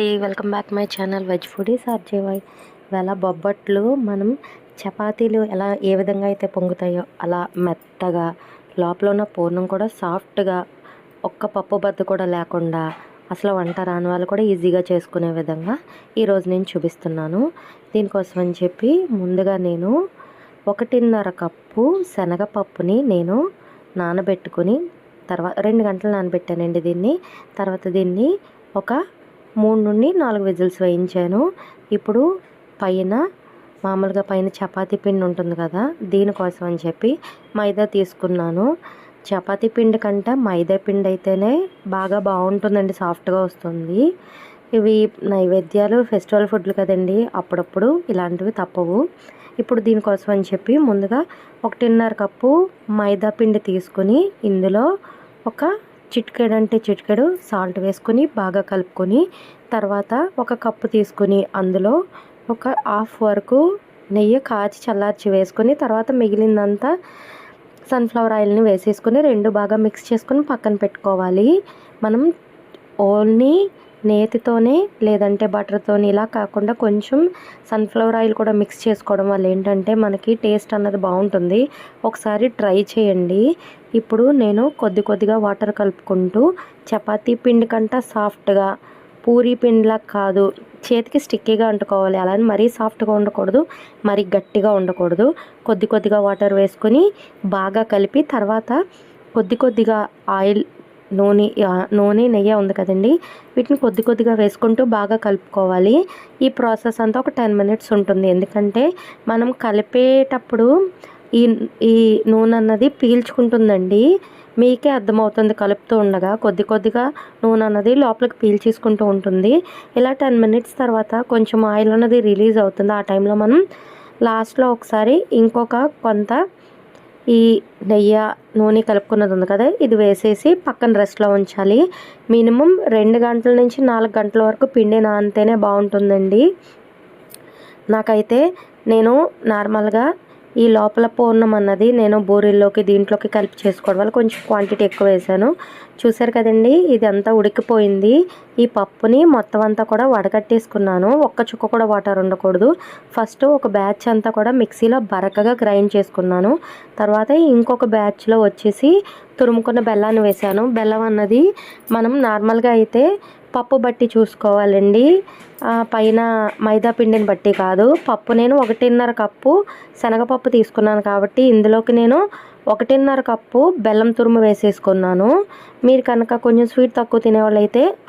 అండి. Welcome back my channel veg foodies RJY. ఇవాళ బొబ్బట్లు మనం చపాతీలు ఎలా ఏ విధంగా అయితే పొంగుతాయో అలా మెత్తగా లోపల ఉన్న పూర్ణం కూడా సాఫ్ట్గా ఒక్క పప్పు బద్ద కూడా లేకుండా అసలు వంట రాని వాళ్ళు కూడా ఈజీగా చేసుకునే విధంగా ఈరోజు నేను చూపిస్తున్నాను. దీనికోసం అని చెప్పి ముందుగా నేను ఒకటిన్నర కప్పు శనగపప్పుని నేను నానబెట్టుకుని తర్వాత రెండు గంటలు నానబెట్టానండి దీన్ని. తర్వాత దీన్ని ఒక మూడు నుండి నాలుగు విజిల్స్ వేయించాను. ఇప్పుడు పైన మామూలుగా పైన చపాతీ పిండి ఉంటుంది కదా దీనికోసం అని చెప్పి మైదా తీసుకున్నాను. చపాతీ పిండి కంటే మైదా పిండి అయితేనే బాగా బాగుంటుందండి సాఫ్ట్గా వస్తుంది. ఇవి నైవేద్యాలు ఫెస్టివల్ ఫుడ్లు కదండి అప్పుడప్పుడు ఇలాంటివి తప్పవు. ఇప్పుడు దీనికోసం అని చెప్పి ముందుగా ఒకటిన్నర కప్పు మైదా పిండి తీసుకుని ఇందులో ఒక చిటికెడు అంటే చిటికెడు సాల్ట్ వేసుకొని బాగా కలుపుకొని తర్వాత ఒక కప్పు తీసుకుని అందులో ఒక హాఫ్ వరకు నెయ్యి కాచి చల్లార్చి వేసుకొని తర్వాత మిగిలిందంతా సన్ఫ్లవర్ ఆయిల్ని వేసేసుకొని రెండు బాగా మిక్స్ చేసుకొని పక్కన పెట్టుకోవాలి. మనం ఓన్లీ నేతితోనే లేదంటే బటర్తోని ఇలా కాకుండా కొంచెం సన్ఫ్లవర్ ఆయిల్ కూడా మిక్స్ చేసుకోవడం వల్ల ఏంటంటే మనకి టేస్ట్ అన్నది బాగుంటుంది. ఒకసారి ట్రై చేయండి. ఇప్పుడు నేను కొద్ది కొద్దిగా వాటర్ కలుపుకుంటూ చపాతీ పిండి కంట సాఫ్ట్గా పూరీ పిండిలా కాదు చేతికి స్టిక్కీగా అంటుకోవాలి. అలానే మరీ సాఫ్ట్గా ఉండకూడదు మరీ గట్టిగా ఉండకూడదు. కొద్ది కొద్దిగా వాటర్ వేసుకొని బాగా కలిపి తర్వాత కొద్ది కొద్దిగా ఆయిల్ నూనె నూనె నెయ్యి ఉంది కదండి. వీటిని కొద్ది కొద్దిగా వేసుకుంటూ బాగా కలుపుకోవాలి. ఈ ప్రాసెస్ అంతా ఒక టెన్ మినిట్స్ ఉంటుంది. ఎందుకంటే మనం కలిపేటప్పుడు ఈ ఈ నూనె అన్నది పీల్చుకుంటుందండి. మీకే అర్థమవుతుంది కలుపుతూ ఉండగా. కొద్ది కొద్దిగా నూనె అన్నది లోపలికి పీల్చేసుకుంటూ ఉంటుంది. ఇలా టెన్ మినిట్స్ తర్వాత కొంచెం ఆయిల్ అన్నది రిలీజ్ అవుతుంది. ఆ టైంలో మనం లాస్ట్లో ఒకసారి ఇంకొక కొంత ఈ నెయ్యి నూనె కలుపుకున్నది ఉంది కదా ఇది వేసేసి పక్కన రెస్ట్లో ఉంచాలి. మినిమం రెండు గంటల నుంచి నాలుగు గంటల వరకు పిండి నానితేనే బాగుంటుందండి. నాకైతే నేను నార్మల్గా ఈ లోపల పూర్ణం అన్నది నేను బూరెల్లోకి దీంట్లోకి కలిపి చేసుకోవడం వల్ల కొంచెం క్వాంటిటీ ఎక్కువ వేసాను చూసారు కదండి ఇది అంతా ఉడికిపోయింది. ఈ పప్పుని మొత్తం అంతా కూడా వడగట్టేసుకున్నాను ఒక్క చుక్క కూడా వాటర్ ఉండకూడదు. ఫస్ట్ ఒక బ్యాచ్ అంతా కూడా మిక్సీలో బరకగా గ్రైండ్ చేసుకున్నాను. తర్వాత ఇంకొక బ్యాచ్లో వచ్చేసి తురుముకున్న బెల్లాన్ని వేసాను బెల్లం అన్నది మనం నార్మల్గా అయితే పప్పు బట్టి చూసుకోవాలండి. పైన మైదా పిండిని బట్టి కాదు. పప్పు నేను ఒకటిన్నర కప్పు శనగపప్పు తీసుకున్నాను కాబట్టి ఇందులోకి నేను ఒకటిన్నర కప్పు బెల్లం తురుము వేసేసుకున్నాను. మీరు కనుక కొంచెం స్వీట్ తక్కువ తినేవాళ్ళు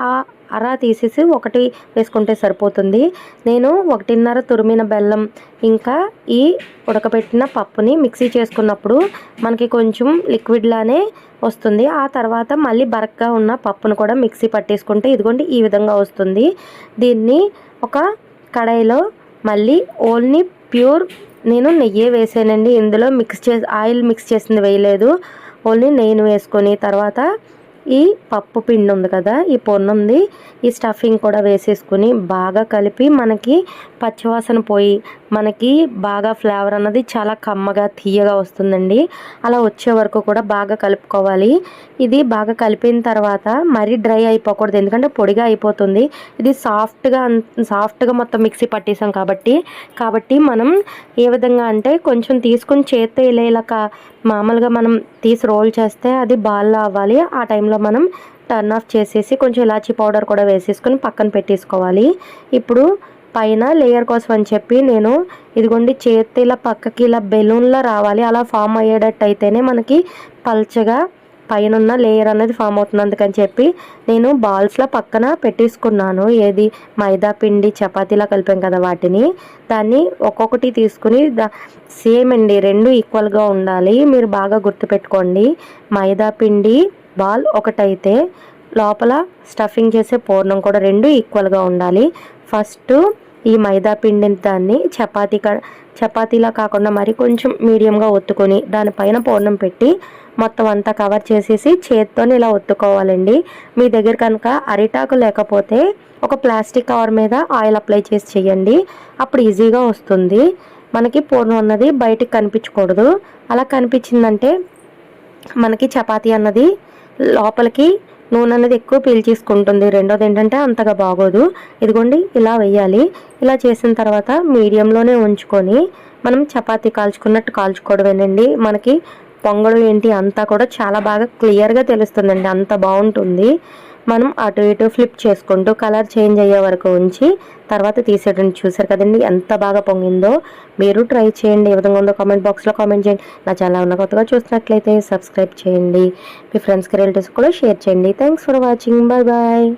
ఆ అర తీసేసి ఒకటి వేసుకుంటే సరిపోతుంది. నేను ఒకటిన్నర తురిమిన బెల్లం ఇంకా ఈ ఉడకబెట్టిన పప్పుని మిక్సీ చేసుకున్నప్పుడు మనకి కొంచెం లిక్విడ్లానే వస్తుంది. ఆ తర్వాత మళ్ళీ బరక్గా ఉన్న పప్పును కూడా మిక్సీ పట్టేసుకుంటే ఇదిగోండి ఈ విధంగా వస్తుంది. దీన్ని ఒక కడాయిలో మళ్ళీ ఓన్లీ ప్యూర్ నేను నెయ్యి వేసానండి. ఇందులో మిక్స్ చేసి ఆయిల్ మిక్స్ చేసింది వేయలేదు. ఓన్లీ నెయ్యిని వేసుకొని తర్వాత ఈ పప్పు పిండి ఉంది కదా ఈ పొన్నుంది ఈ స్టఫింగ్ కూడా వేసేసుకుని బాగా కలిపి మనకి పచ్చివాసన పోయి మనకి బాగా ఫ్లేవర్ అన్నది చాలా కమ్మగా తీయగా వస్తుందండి. అలా వచ్చే వరకు కూడా బాగా కలుపుకోవాలి. ఇది బాగా కలిపిన తర్వాత మరీ డ్రై అయిపోకూడదు. ఎందుకంటే పొడిగా అయిపోతుంది. ఇది సాఫ్ట్గా సాఫ్ట్గా మొత్తం మిక్సీ పట్టేసాం కాబట్టి. కాబట్టి మనం ఏ విధంగా అంటే కొంచెం తీసుకుని చేత్తో ఇలా ఇలా మామూలుగా మనం తీసి రోల్ చేస్తే అది బాల్లో అవ్వాలి. ఆ టైంలో మనం టర్న్ ఆఫ్ చేసేసి కొంచెం ఇలాచీ పౌడర్ కూడా వేసేసుకొని పక్కన పెట్టేసుకోవాలి. ఇప్పుడు పైన లేయర్ కోసం అని చెప్పి నేను ఇదిగోండి చేతి ఇలా పక్కకి ఇలా బెలూన్లో రావాలి. అలా ఫామ్ అయ్యేటట్టు అయితేనే మనకి పల్చగా పైన ఉన్న లేయర్ అనేది ఫామ్ అవుతుంది. అందుకని చెప్పి నేను బాల్స్లో పక్కన పెట్టేసుకున్నాను. ఏది? మైదా పిండి చపాతీలా కలిపాం కదా వాటిని. దాన్ని ఒక్కొక్కటి తీసుకుని సేమ్ అండి. రెండు ఈక్వల్గా ఉండాలి. మీరు బాగా గుర్తుపెట్టుకోండి. మైదా పిండి బాల్ ఒకటైతే లోపల స్టఫింగ్ చేసే పూర్ణం కూడా రెండు ఈక్వల్గా ఉండాలి. ఫస్ట్ ఈ మైదా పిండిని దాన్ని చపాతీ చపాతీలా కాకుండా మరి కొంచెం మీడియంగా ఒత్తుకొని దానిపైన పూర్ణం పెట్టి మొత్తం అంతా కవర్ చేసేసి చేత్తో ఇలా ఒత్తుకోవాలండి. మీ దగ్గర కనుక అరిటాకు లేకపోతే ఒక ప్లాస్టిక్ కవర్ మీద ఆయిల్ అప్లై చేసి చేయండి. అప్పుడు ఈజీగా వస్తుంది. మనకి పూర్ణం అన్నది బయటికి కనిపించకూడదు. అలా కనిపించిందంటే మనకి చపాతీ అన్నది లోపలికి నూనె అనేది ఎక్కువ పీల్చేసుకుంటుంది రెండోది ఏంటంటే అంతగా బాగోదు. ఇదిగోండి ఇలా వేయాలి ఇలా చేసిన తర్వాత మీడియంలోనే ఉంచుకొని మనం చపాతీ కాల్చుకున్నట్టు కాల్చుకోవడమేనండి. మనకి పొంగడం ఏంటి అంతా కూడా చాలా బాగా క్లియర్గా తెలుస్తుందండి. అంత బాగుంటుంది. మనం అటు ఇటు ఫ్లిప్ చేసుకుంటూ కలర్ చేంజ్ అయ్యే వరకు ఉంచి తర్వాత తీసేయడం చూసారు కదండి ఎంత బాగా పొంగిందో. మీరు ట్రై చేయండి ఏ విధంగా ఉందో కామెంట్ బాక్స్లో కామెంట్ చేయండి. నా ఛానల్ ఉన్న కొత్తగా చూసినట్లయితే సబ్స్క్రైబ్ చేయండి. మీ ఫ్రెండ్స్కి రిలేటివ్స్ కూడా షేర్ చేయండి. Thanks for watching bye bye